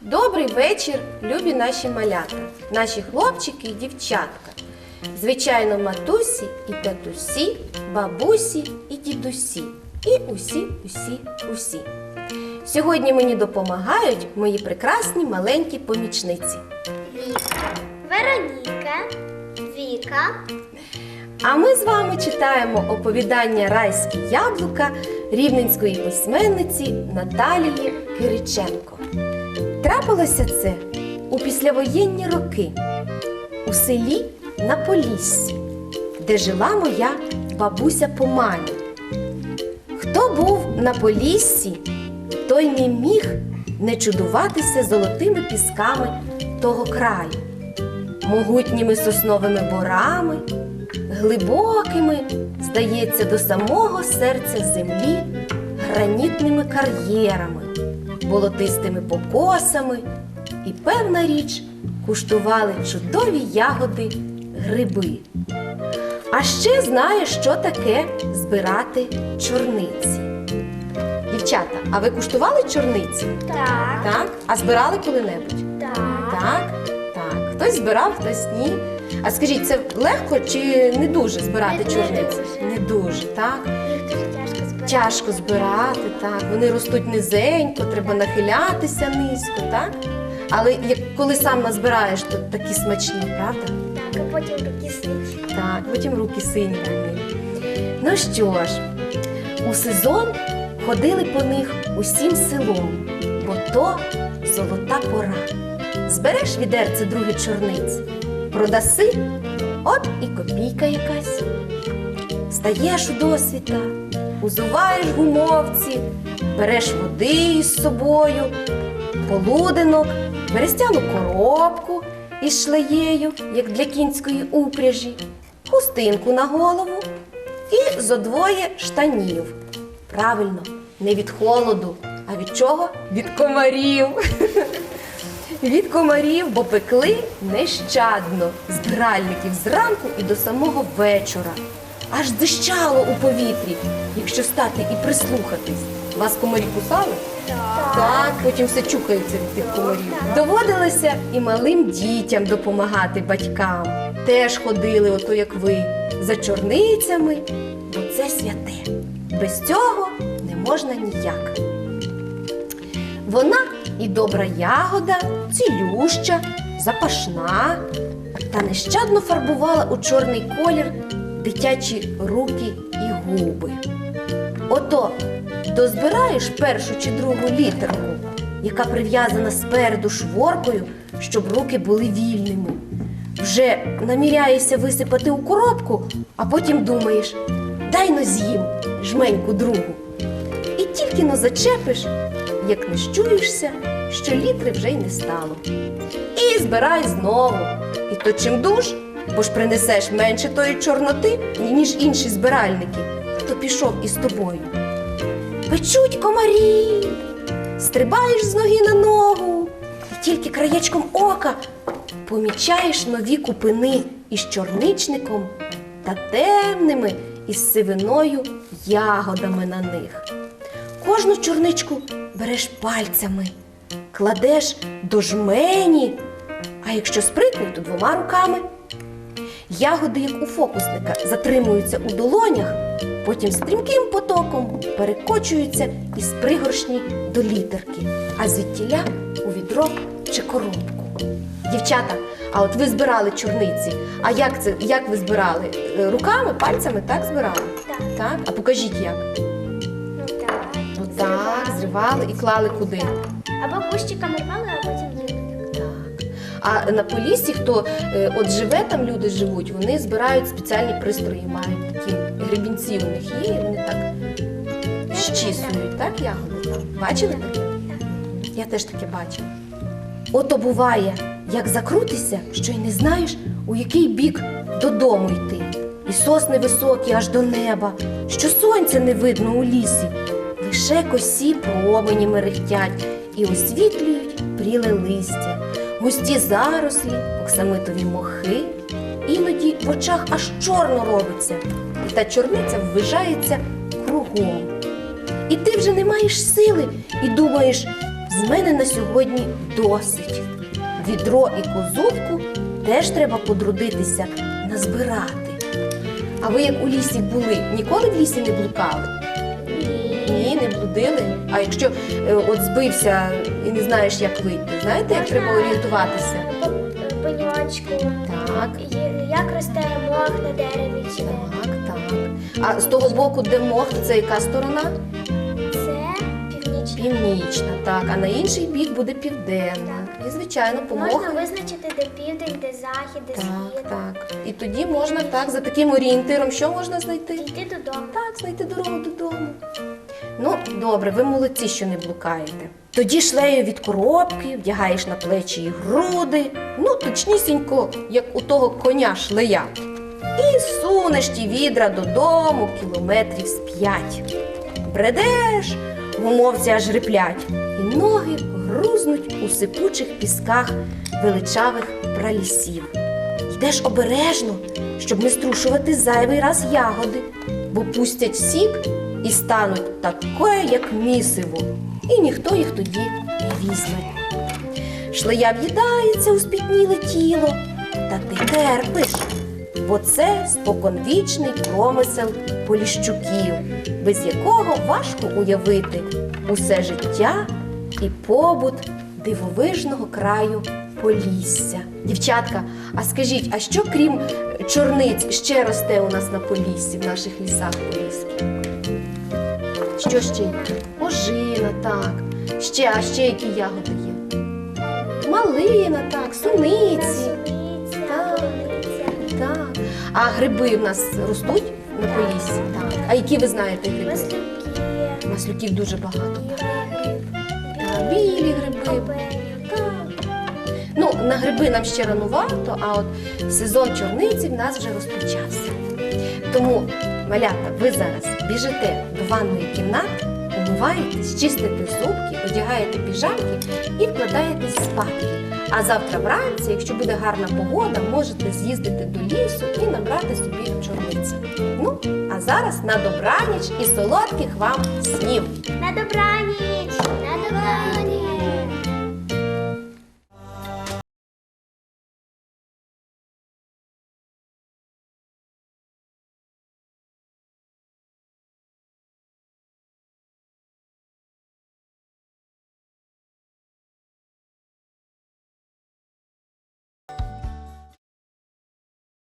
Добрий вечір, любі наші малята, наші хлопчики і дівчатка. Звичайно, матусі і татусі, бабусі і дідусі. І усі, усі, усі. Сьогодні мені допомагають мої прекрасні маленькі помічниці. Віка, Вероніка, Віка, А ми з вами читаємо оповідання Райські яблука рівненської письменниці Наталії Кириченко. Трапилося це у післявоєнні роки у селі на Поліссі, де жила моя бабуся по мамі. Хто був на Поліссі, той не міг не чудуватися золотими пісками того краю могутніми сосновими борами, глибокими, здається, до самого серця землі, гранітними кар'єрами, болотистими покосами і, певна річ, куштували чудові ягоди гриби. А ще знає, що таке збирати чорниці. Дівчата, а ви куштували чорниці? так, Так? А збирали коли-небудь? так. Так. Хтось збирав, хтось ні. А скажіть, це легко чи не дуже збирати чорниці? Не дуже, так. Тяжко збирати. Так. Вони ростуть низенько, треба нахилятися низько, так? Але як коли сам назбираєш, то такі смачні, правда? Так, а потім руки сині. Так, потім руки сині. Ну що ж, у сезон ходили по них усім селом, бо то золота пора. Збереш відерце друге чорниць, продаси, от і копійка якась. Стаєш у досвіта, узуваєш гумовці, береш води із собою, полуденок, берестяну коробку із шлеєю, як для кінської упряжі, хустинку на голову і зо двоє штанів. Правильно, не від холоду, а від чого? Від комарів. Від комарів, бо пекли нещадно збиральників зранку і до самого вечора. Аж дищало у повітрі, якщо стати і прислухатись. Вас комарі кусали? Так, потім все чухається від тих комарів. Доводилося і малим дітям допомагати батькам. Теж ходили, ото як ви, за чорницями, бо це святе. Без цього не можна ніяк. Вона і добра ягода, цілюща, запашна, та нещадно фарбувала у чорний колір дитячі руки і губи. Ото дозбираєш першу чи другу літерку, яка прив'язана спереду шворкою, щоб руки були вільними. Вже наміряєшся висипати у коробку, а потім думаєш, дай но з'їм жменьку другу. І тільки но зачепиш, як не щуєшся, що літри вже й не стало. І збирай знову. І то чим дуж, бо ж принесеш менше тої чорноти, ніж інші збиральники, хто пішов із тобою. Печуть комарі, стрибаєш з ноги на ногу, і тільки краєчком ока помічаєш нові купини із чорничником та темними із сивиною ягодами на них. Кожну чорничку береш пальцями, кладеш до жмені, а якщо спритний, то двома руками. Ягоди, як у фокусника, затримуються у долонях, потім стрімким потоком перекочуються із пригоршні до літерки, а звідтіля у відро чи коробку. Дівчата, а от ви збирали чорниці. А як це? Як ви збирали? Е, Руками, пальцями так збирали? Так. Так? А покажіть як. Ну так. Отак, зривали і клали куди? Або кущиками рвали, а потім зривали. Так. А на полісі, хто е, от живе там, люди живуть, вони збирають спеціальні пристрої, мають такі гребінці у них є, і вони так щісують, так, ягоди там. Бачили таке? Я теж таке бачила. Ото буває, як закрутися, що й не знаєш, у який бік додому йти. І сосни високі аж до неба, що сонця не видно у лісі. Лише косі промені мерехтять і освітлюють пріле листя, густі зарослі, оксамитові мохи. Іноді в очах аж чорно робиться, і та чорниця ввижається кругом. І ти вже не маєш сили і думаєш, з мене на сьогодні досить. Відро і козубку теж треба потрудитися назбирати. А ви як у лісі були, ніколи в лісі не блукали? Ні, не блудили. А якщо е, от збився і не знаєш, як вийти, знаєте, як треба орієнтуватися? Пеньочку. Так, Є- Як росте мох на дереві чи так, так. А з того боку, де мох, це яка сторона? це північна. Північна, так, а на інший бік буде південна. І, звичайно, по Можна визначити, де південь, де захід, де Так, схід. так. І тоді можна так, за таким орієнтиром, що можна знайти? Йти додому. Так, знайти дорогу додому. Ну, добре, ви молодці, що не блукаєте. Тоді шлею від коробки, вдягаєш на плечі і груди, ну точнісінько, як у того коня шлея. І сунеш ті відра додому кілометрів з п'ять. Бредеш, гумовці аж риплять, і ноги грузнуть у сипучих пісках величавих пралісів. Йдеш обережно, щоб не струшувати зайвий раз ягоди, бо пустять сік і стануть такою, як місиво, і ніхто їх тоді не візьме. Шлея в'їдається у спітніле тіло, та ти терпиш, бо це споконвічний промисел поліщуків, без якого важко уявити усе життя і побут дивовижного краю Полісся. Дівчатка, а скажіть, а що крім чорниць ще росте у нас на Поліссі, в наших лісах поліських? Що ще є? Ожина, так. Ще, а ще які ягоди є? Малина, так, суниці. А гриби в нас ростуть на Поліссі? Так. А які ви знаєте гриби? маслюки, Маслюків дуже багато. Так, білі гриби. Ну, на гриби нам ще ранувато, а от сезон чорниці в нас вже розпочався. Тому, малята, ви зараз біжите до ванної кімнати, умиваєтесь, чистите зубки, одягаєте піжамки і вкладаєтесь спати. А завтра вранці, якщо буде гарна погода, можете з'їздити до лісу і набрати собі чорниці. Ну, а зараз на добраніч і солодких вам снів! На добраніч! На добраніч!